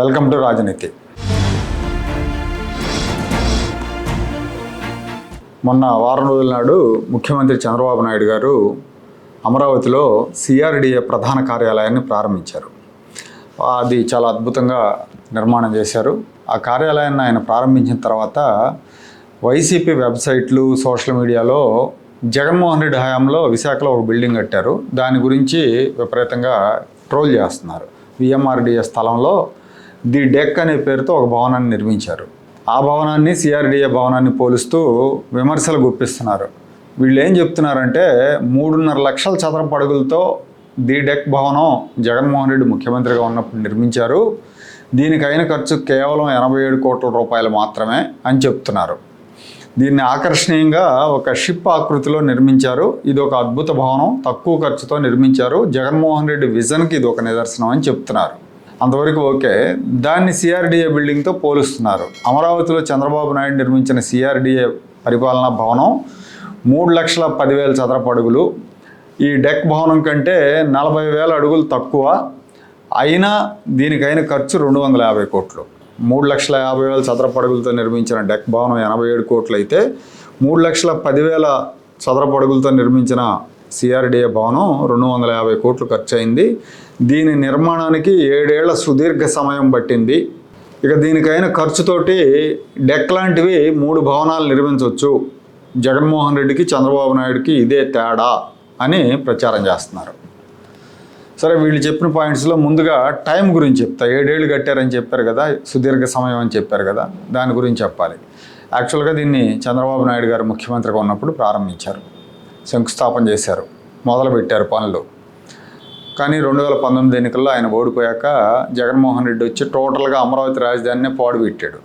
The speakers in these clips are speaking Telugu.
వెల్కమ్ టు రాజనీతి. మొన్న వారం రోజుల నాడు ముఖ్యమంత్రి చంద్రబాబు నాయుడు గారు అమరావతిలో సిఆర్డిఏ ప్రధాన కార్యాలయాన్ని ప్రారంభించారు. అది చాలా అద్భుతంగా నిర్మాణం చేశారు. ఆ కార్యాలయాన్ని ఆయన ప్రారంభించిన తర్వాత వైసీపీ వెబ్సైట్లు సోషల్ మీడియాలో జగన్మోహన్ రెడ్డి హయాంలో విశాఖలో ఒక బిల్డింగ్ కట్టారు. దాని గురించి విపరీతంగా ట్రోల్ చేస్తున్నారు. విఎంఆర్డిఏ స్థలంలో ది డెక్ అనే పేరుతో ఒక భవనాన్ని నిర్మించారు. ఆ భవనాన్ని సిఆర్డిఏ భవనాన్ని పోలుస్తూ విమర్శలు గుప్పిస్తున్నారు. వీళ్ళు ఏం చెప్తున్నారంటే మూడున్నర లక్షల చదరపు అడుగులతో ది డెక్ భవనం జగన్మోహన్ రెడ్డి ముఖ్యమంత్రిగా ఉన్నప్పుడు నిర్మించారు. దీనికైన ఖర్చు కేవలం ఎనభై ఏడు కోట్ల రూపాయలు మాత్రమే అని చెప్తున్నారు. దీన్ని ఆకర్షణీయంగా ఒక షిప్ ఆకృతిలో నిర్మించారు. ఇది ఒక అద్భుత భవనం తక్కువ ఖర్చుతో నిర్మించారు. జగన్మోహన్ రెడ్డి విజన్కి ఇది ఒక నిదర్శనం అని చెప్తున్నారు. అంతవరకు ఓకే. దాన్ని సిఆర్డిఏ బిల్డింగ్తో పోలుస్తున్నారు. అమరావతిలో చంద్రబాబు నాయుడు నిర్మించిన సిఆర్డిఏ పరిపాలనా భవనం మూడు లక్షల పదివేల చదరపు అడుగులు. ఈ డెక్ భవనం కంటే నలభై వేల అడుగులు తక్కువ. అయినా దీనికైన ఖర్చు రెండు వందల యాభై కోట్లు. మూడు లక్షల యాభై వేల చదరపు అడుగులతో నిర్మించిన డెక్ భవనం ఎనభై ఏడు కోట్లు అయితే మూడు లక్షల పదివేల చదరపు అడుగులతో నిర్మించిన సిఆర్డిఏ భవనం రెండు వందల యాభై కోట్లు ఖర్చు అయింది దీని నిర్మాణానికి ఏడేళ్ళ సుదీర్ఘ సమయం పట్టింది. ఇక దీనికైన ఖర్చుతోటి డెక్ లాంటివి మూడు భవనాలు నిర్మించవచ్చు జగన్మోహన్ రెడ్డికి చంద్రబాబు నాయుడుకి ఇదే తేడా అని ప్రచారం చేస్తున్నారు. సరే వీళ్ళు చెప్పిన పాయింట్స్లో ముందుగా టైం గురించి చెప్తా. ఏడేళ్ళు కట్టారని చెప్పారు కదా సుదీర్ఘ సమయం అని చెప్పారు కదా దాని గురించి చెప్పాలి. యాక్చువల్గా దీన్ని చంద్రబాబు నాయుడు గారు ముఖ్యమంత్రిగా ఉన్నప్పుడు ప్రారంభించారు. శంకుస్థాపన చేశారు మొదలుపెట్టారు పనులు. కానీ రెండు వేల పంతొమ్మిది ఎన్నికల్లో ఆయన ఓడిపోయాక జగన్మోహన్ రెడ్డి వచ్చి టోటల్గా అమరావతి రాజధానినే పాడుపెట్టాడు.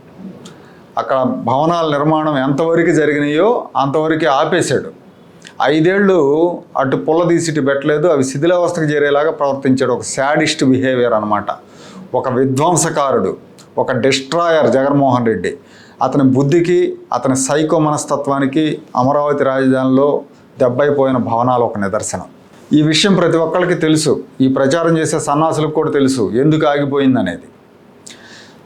అక్కడ భవనాల నిర్మాణం ఎంతవరకు జరిగినాయో అంతవరకు ఆపేశాడు. ఐదేళ్ళు అటు పుల్ల తీసిటి ఇటు పెట్టలేదు అవి శిథిలావస్థకు చేరేలాగా ప్రవర్తించాడు. ఒక శాడిస్ట్ బిహేవియర్ అనమాట ఒక విధ్వంసకారుడు ఒక డిస్ట్రాయర్ జగన్మోహన్ రెడ్డి. అతని బుద్ధికి అతని సైకో మనస్తత్వానికి అమరావతి రాజధానిలో దెబ్బైపోయిన భవనాలు ఒక నిదర్శనం. ఈ విషయం ప్రతి ఒక్కరికి తెలుసు. ఈ ప్రచారం చేసే సన్నాసులకు కూడా తెలుసు. ఎందుకు ఆగిపోయింది అనేది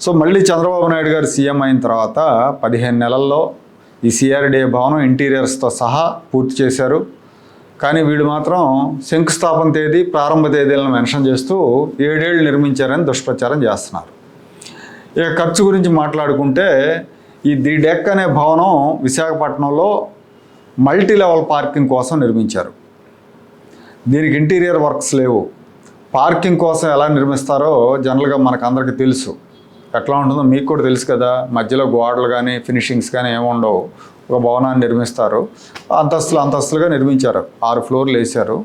సో మళ్ళీ చంద్రబాబు నాయుడు గారు సీఎం అయిన తర్వాత పదిహేను నెలల్లో ఈ సిఆర్డీఏ భవనం ఇంటీరియర్స్తో సహా పూర్తి చేశారు. కానీ వీళ్ళు మాత్రం శంకుస్థాపన తేదీ ప్రారంభ తేదీలను మెన్షన్ చేస్తూ ఏడేళ్ళు నిర్మించారని దుష్ప్రచారం చేస్తున్నారు. ఇక ఖర్చు గురించి మాట్లాడుకుంటే ఈ ది డెక్ అనే భవనం విశాఖపట్నంలో మల్టీ లెవెల్ పార్కింగ్ కోసం నిర్మించారు. దీనికి ఇంటీరియర్ వర్క్స్ లేవు. పార్కింగ్ కోసం ఎలా నిర్మిస్తారో జనరల్గా మనకు అందరికీ తెలుసు. ఎట్లా ఉంటుందో మీకు కూడా తెలుసు కదా. మధ్యలో గోడలు కానీ ఫినిషింగ్స్ కానీ ఏముండవు ఒక భవనాన్ని నిర్మిస్తారు. అంతస్తులు అంతస్తులుగా నిర్మించారు. ఆరు ఫ్లోర్లు వేశారు.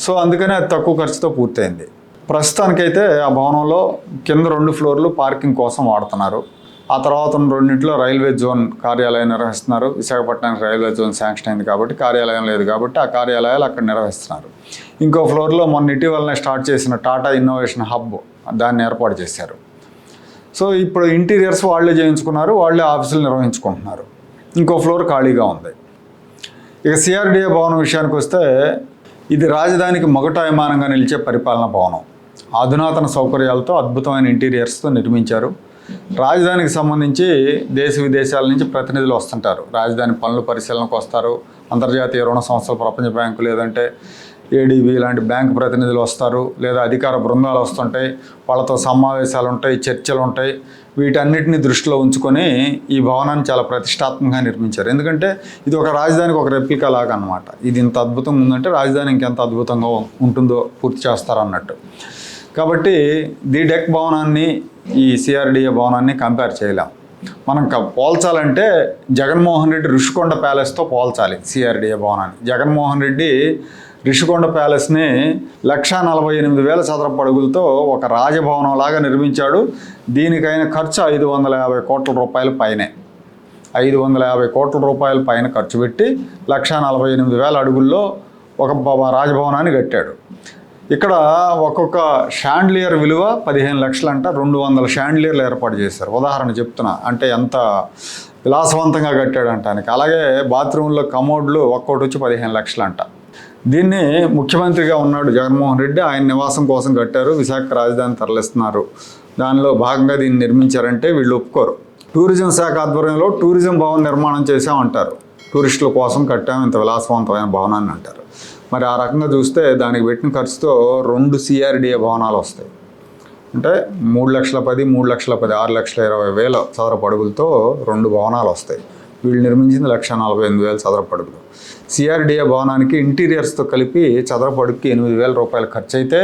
సో అందుకనే అది తక్కువ ఖర్చుతో పూర్తయింది. ప్రస్తుతానికైతే ఆ భవనంలో కింద రెండు ఫ్లోర్లు పార్కింగ్ కోసం వాడుతున్నారు. ఆ తర్వాత ఉన్న రెండింటిలో రైల్వే జోన్ కార్యాలయం నిర్వహిస్తున్నారు. విశాఖపట్నానికి రైల్వే జోన్ శాంక్షన్ అయింది కాబట్టి కార్యాలయం లేదు కాబట్టి ఆ కార్యాలయాలు అక్కడ నిర్వహిస్తున్నారు. ఇంకో ఫ్లోర్లో మొన్న ఇటీవలనే స్టార్ట్ చేసిన టాటా ఇన్నోవేషన్ హబ్ దాన్ని ఏర్పాటు చేశారు. సో ఇప్పుడు ఇంటీరియర్స్ వాళ్ళే చేయించుకున్నారు వాళ్ళే ఆఫీసులు నిర్వహించుకుంటున్నారు. ఇంకో ఫ్లోర్ ఖాళీగా ఉంది. ఇక సిఆర్డిఏ భవనం విషయానికి వస్తే ఇది రాజధానికి మొగటాయమానంగా నిలిచే పరిపాలనా భవనం. అధునాతన సౌకర్యాలతో అద్భుతమైన ఇంటీరియర్స్తో నిర్మించారు. రాజధానికి సంబంధించి దేశ విదేశాల నుంచి ప్రతినిధులు వస్తుంటారు. రాజధాని పనుల పరిశీలనకు వస్తారు. అంతర్జాతీయ రుణ సంస్థలు ప్రపంచ బ్యాంకు లేదంటే ఏడీబీ లాంటి బ్యాంకు ప్రతినిధులు వస్తారు. లేదా అధికార బృందాలు వస్తుంటాయి. వాళ్ళతో సమావేశాలు ఉంటాయి చర్చలు ఉంటాయి. వీటన్నిటిని దృష్టిలో ఉంచుకొని ఈ భవనాన్ని చాలా ప్రతిష్టాత్మకంగా నిర్మించారు. ఎందుకంటే ఇది ఒక రాజధానికి ఒక రెప్లికా లాగా అనమాట ఇది ఇంత అద్భుతంగా ఉందంటే రాజధాని ఇంకెంత అద్భుతంగా ఉంటుందో పూర్తి చేస్తారన్నట్టు. కాబట్టి ది డెక్ భవనాన్ని ఈ సిఆర్డిఏ భవనాన్ని కంపేర్ చేయలేం. మనం క- పోల్చాలంటే జగన్మోహన్ రెడ్డి ఋషికొండ ప్యాలెస్తో పోల్చాలి సిఆర్డిఏ భవనాన్ని. జగన్మోహన్ రెడ్డి రిషికొండ ప్యాలెస్ని లక్షా నలభై ఎనిమిది వేల చదరపు అడుగులతో ఒక రాజభవనం లాగా నిర్మించాడు. దీనికైన ఖర్చు ఐదు వందల యాభై కోట్ల రూపాయల పైనే. ఐదు వందల యాభై కోట్ల రూపాయల పైన ఖర్చు పెట్టి లక్షా నలభై ఎనిమిది వేల అడుగుల్లో ఒక రాజభవనాన్ని కట్టాడు. ఇక్కడ ఒక్కొక్క షాండ్లియర్ విలువ పదిహేను లక్షలంట రెండు వందల షాండ్లియర్లు ఏర్పాటు చేశారు. ఉదాహరణ చెప్తున్నా. అంటే ఎంత విలాసవంతంగా కట్టాడంటానికి అలాగే బాత్రూంలో కమోడ్లు ఒక్కోటి వచ్చి పదిహేను లక్షలంట. దీన్ని ముఖ్యమంత్రిగా ఉన్నాడు జగన్మోహన్ రెడ్డి. ఆయన నివాసం కోసం కట్టారు విశాఖ రాజధాని తరలిస్తున్నారు. దానిలో భాగంగా దీన్ని నిర్మించారంటే వీళ్ళు ఒప్పుకోరు. టూరిజం శాఖ ఆధ్వర్యంలో టూరిజం భవన్ నిర్మాణం చేసామంటారు టూరిస్టుల కోసం కట్టాం ఇంత విలాసవంతమైన భవనాన్ని అంటారు. మరి ఆ రకంగా చూస్తే దానికి పెట్టిన ఖర్చుతో రెండు సిఆర్డిఏ భవనాలు వస్తాయి. అంటే మూడు లక్షల పది మూడు లక్షల పది ఆరు లక్షల ఇరవై వేల చదరపు అడుగులతో రెండు భవనాలు వస్తాయి. వీళ్ళు నిర్మించింది లక్ష నలభై ఎనిమిది వేల చదరపు అడుగులు. సిఆర్డిఏ భవనానికి ఇంటీరియర్స్తో కలిపి చదరపు అడుగుకి ఎనిమిది వేల రూపాయలు ఖర్చు అయితే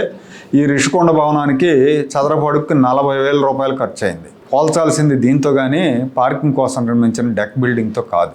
ఈ రిషికొండ భవనానికి చదరపు అడుగుకి నలభై వేల రూపాయలు ఖర్చు అయింది పోల్చాల్సింది దీంతో కానీ పార్కింగ్ కోసం నిర్మించిన డెక్ బిల్డింగ్తో కాదు.